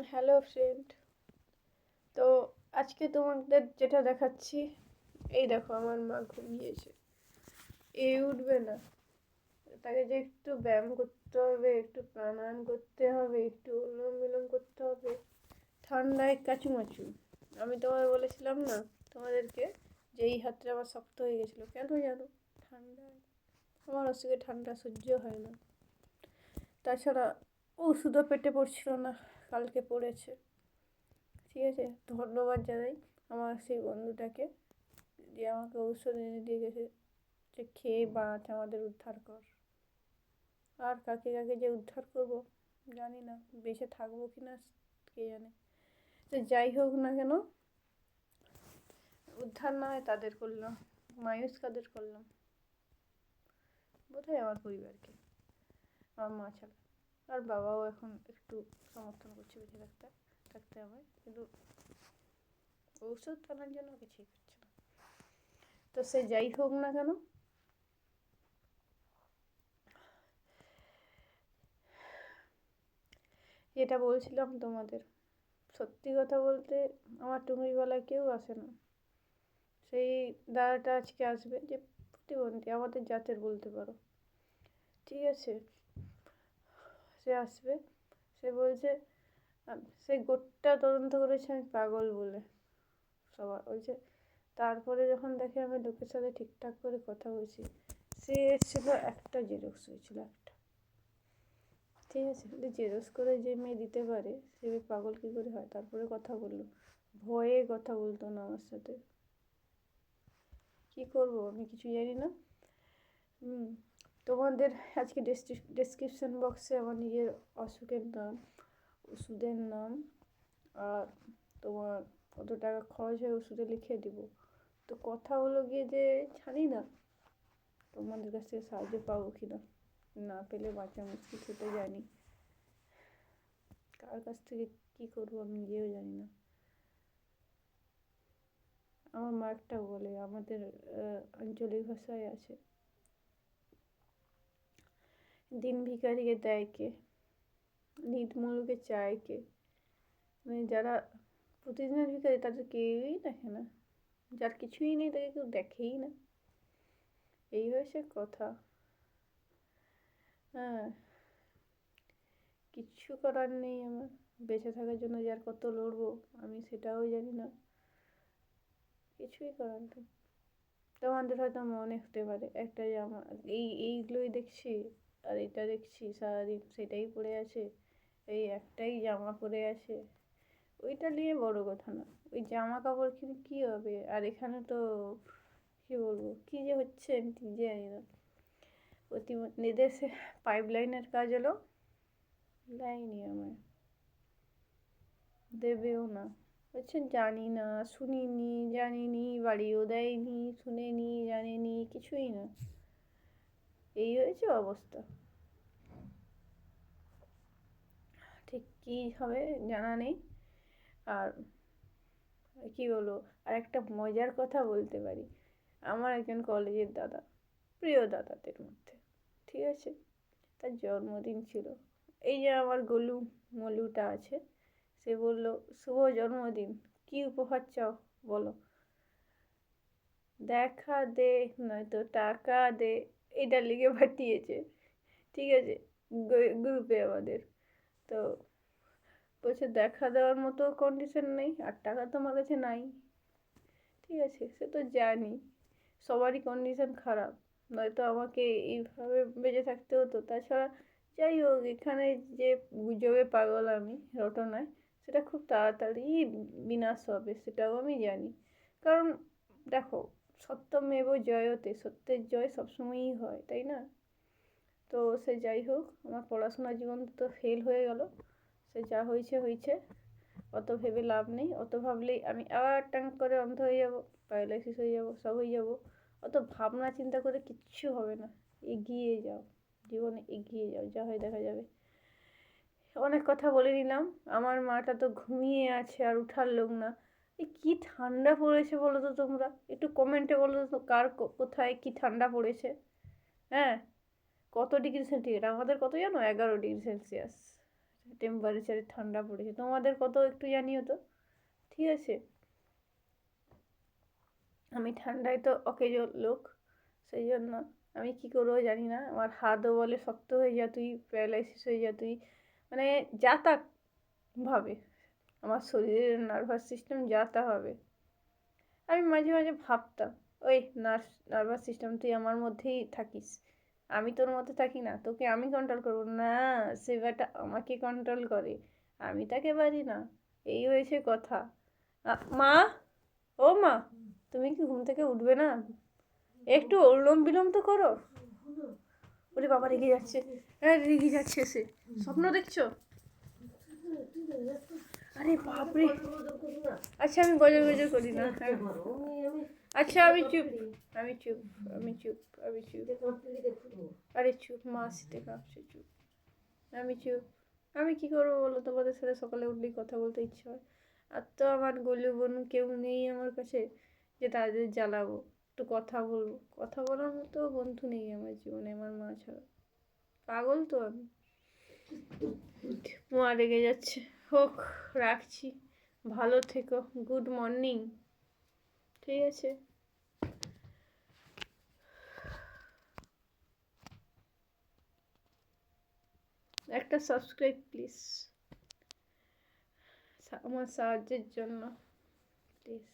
Hello friend তো আজকে তোমাদের যেটা দেখাচ্ছি, এই দেখো আমার মা ঘুমিয়েছে। এ উঠবে না। তাকে যে একটু ব্যায়াম করতে হবে, একটু প্রাণায়াম করতে হবে, একটু অনুলোম বিলোম করতে হবে। ঠান্ডায় কাচুমাচু। আমি তোমায় বলেছিলাম না তোমাদেরকে যে এই হাতটা আমার শক্ত হয়ে গেছিল। কেন জানো? ঠান্ডায়। আমার অসুখে ঠান্ডা সহ্য হয় না। তাছাড়া ওষুধও পেটে পড়ছিল না। কালকে পড়েছে। ঠিক আছে? ধন্যবাদ জানাই আমার সেই বন্ধুটাকে যে আমাকে ঔষধ এনে দিয়ে গেছে যে খেয়ে বাঁচ, আমাদের উদ্ধার কর। আর কাকে কাকে যে উদ্ধার করব জানি না, বেঁচে থাকব কি না কে জানে। তো যাই হোক না কেন, উদ্ধার না হয় তাদের করলাম, মায়ুস কাদের করলাম? বোধহয় আমার পরিবারকে, আমার মা ছাড়া। আর বাবাও এখন একটু সমর্থন করছে বেঁচে থাকতে থাকতে আমায় কিন্তু ঔষধ টানার জন্য কিছুই করছে না। তো সে যাই হোক না কেন, যেটা বলছিলাম তোমাদের, সত্যি কথা বলতে আমার টুঙ্গিবেলায় কেউ আসে না। সেই দাদাটা আজকে আসবে যে প্রতিবন্ধী, আমাদের জাতের বলতে পারো। ঠিক আছে? সে আসবে। সে বলছে সে গোটটা তদন্ত করেছে আমি পাগল বলে। সবার বলছে, তারপরে যখন দেখে আমি লোকের সাথে ঠিকঠাক করে কথা বলছি, সে এসেছিল একটা জেরক্স হয়েছিল একটা। ঠিক আছে, কিন্তু জেরক্স করে যে মেয়ে দিতে পারে, সে পাগল কী করে হয়? তারপরে কথা বলল। ভয়ে কথা বলতো না আমার সাথে। কী করব আমি কিছু জানি না। হুম তোমাদের আজকে ডেসক্রিপশন বক্সে আমার নিজের অসুখের নাম, ওষুধের নাম আর তোমার কত টাকা খরচ হয় ওষুধে লিখে দিব। তো কথা হলো গিয়ে যে জানি না তোমাদের কাছ থেকে সাহায্য পাবো কি না না পেলে বাঁচা মুশকিল সেটা জানি। কার কাছ থেকে কী করব আমি নিজেও জানি না। আমার মা একটা বলে, আমাদের আঞ্চলিক ভাষায় আছে দিন ভিখারিকে দেয় কে? নিট মুলুকে চায় কে? মানে যারা প্রতিদিনের ভিখারি, তাদের কেউই দেখে না। যার কিছুই নেই, তাকে কেউ দেখেই না। এই হয়েছে কথা। হ্যাঁ কিচ্ছু করার নেই আমার। বেঁচে থাকার জন্য যার কত লড়বো, আমি সেটাও জানি না। কিছুই করার নেই। তোমাদের হয়তো মনে হতে পারে, একটা জামা এই, এইগুলোই দেখছি। আর এটা দেখছি সারাদিন সেটাই পরে আছে, এই একটাই জামা পরে আছে। ওইটা নিয়ে বড় কথা না, ওই জামা কাপড় কিনে কী হবে? আর এখানে তো কী বলব, কী যে হচ্ছে আমি নিজে জানি না। প্রতিমধ্যে দেশে পাইপ লাইনের কাজ হলো দেয়নি আমায়। দেবেও না। বলছে জানি না, শুনিনি, জানিনি, বাড়িও দেয়নি, শুনেনি, জানিনি, কিছুই না। এই হয়েছে অবস্থা। ঠিক কী হবে জানা নেই। আর কী বলব, আর একটা মজার কথা বলতে পারি। আমার একজন কলেজের দাদা, প্রিয় দাদাদের মধ্যে, ঠিক আছে? তার জন্মদিন ছিল। এই যে আমার গলু মলুটা আছে, সে বলল, শুভ জন্মদিন, কী উপহার চাও বলো? দেখা দে, নয়তো টাকা দে। এটা লিখে পাঠিয়েছে। ঠিক আছে? গ্রুপে আমাদের। তো বলছে দেখা দেওয়ার মতো কন্ডিশন নেই, আর টাকা তো আমার কাছে নাই। ঠিক আছে? সে তো জানি, সবারই কন্ডিশন খারাপ। নয়তো আমাকে এইভাবে বেঁচে থাকতে হতো। তাছাড়া যাই হোক, এখানে যে গুজবে পাগল আমি, রটনায়, সেটা খুব তাড়াতাড়ি বিনাশ হবে, সেটাও আমি জানি। কারণ দেখো সত্যমেব জয়তে, সত্যের জয় সবসময়ই হয়, তাই না? তো সে যাই হোক, আমার পড়াশোনার জীবন তো ফেল হয়ে গেল। সে যা হয়েছে হয়েছে। অত ভেবে লাভ নেই। অত ভাবলেই আমি আবার ট্যাঙ্ক করে অন্ধ হয়ে যাব প্যারালাইসিস হয়ে যাব, সব হয়ে যাব। অত ভাবনা, চিন্তা করে কিচ্ছু হবে না। এগিয়ে যাও। জীবনে এগিয়ে যাও, যা হয় দেখা যাবে। অনেক কথা বলে নিলাম। আমার মাটা তো ঘুমিয়ে আছে, আর উঠার লোক না। কী ঠান্ডা পড়েছে বলো তো তোমরা? একটু কমেন্টে বলো তো, কার কোথায় কী ঠান্ডা পড়েছে? হ্যাঁ? কত ডিগ্রি সেন্টিগ্রেড আমাদের কত জানো? এগারো ডিগ্রি সেলসিয়াস টেম্পারেচারে ঠান্ডা পড়েছে। তোমাদের কত একটু জানিও তো। ঠিক আছে? আমি ঠান্ডায় তো অকেজ লোক, সেই জন্য আমি কী করব জানি না। আমার হাতও বলে শক্ত হয়ে যা তুই প্যারালাইসিস হয়ে যা তুই। মানে যা তা ভাবে। আমার শরীরের নার্ভাস সিস্টেম যা তা হবে। আমি মাঝে মাঝে ভাবতাম, ওই নার্ভ নার্ভাস সিস্টেম তুই আমার মধ্যেই থাকিস। আমি তোর মধ্যে থাকি না, তোকে আমি কন্ট্রোল করব। না, সে ব্যাটা আমাকে কন্ট্রোল করে, আমি তাকে পারি না। এই হয়েছে কথা। মা? ও মা, তুমি কি ঘুম থেকে উঠবে না? একটু অনুলোম বিলোম তো করো। ওরে বাবা, রেগে যাচ্ছে। হ্যাঁ রেগে যাচ্ছে সে। স্বপ্ন দেখছ? আরে বাপরে। আচ্ছা আমি গজর গজর করি না। আচ্ছা আমি চুপ। আমি চুপ আমি চুপ আমি চুপ। আরে চুপ, মা আসতে কাঁপছে, চুপ। আমি চুপ। আমি কি করব বলো তোমাদের সাথে সকালে উঠলেই কথা বলতে ইচ্ছে হয়। আর তো আমার গলু বোন কেউ নেই আমার কাছে যে তাদের জ্বালাবো। একটু কথা বলব। কথা বলার মতো বন্ধু নেই আমার জীবনে, আমার মা ছাড়া। পাগল তো আমি। মা রেগে যাচ্ছে। হোক রাখছি। ভালো থেকো গুড মর্নিং ঠিক আছে? একটা সাবস্ক্রাইব প্লিজ আমার সাহায্যের জন্য প্লিজ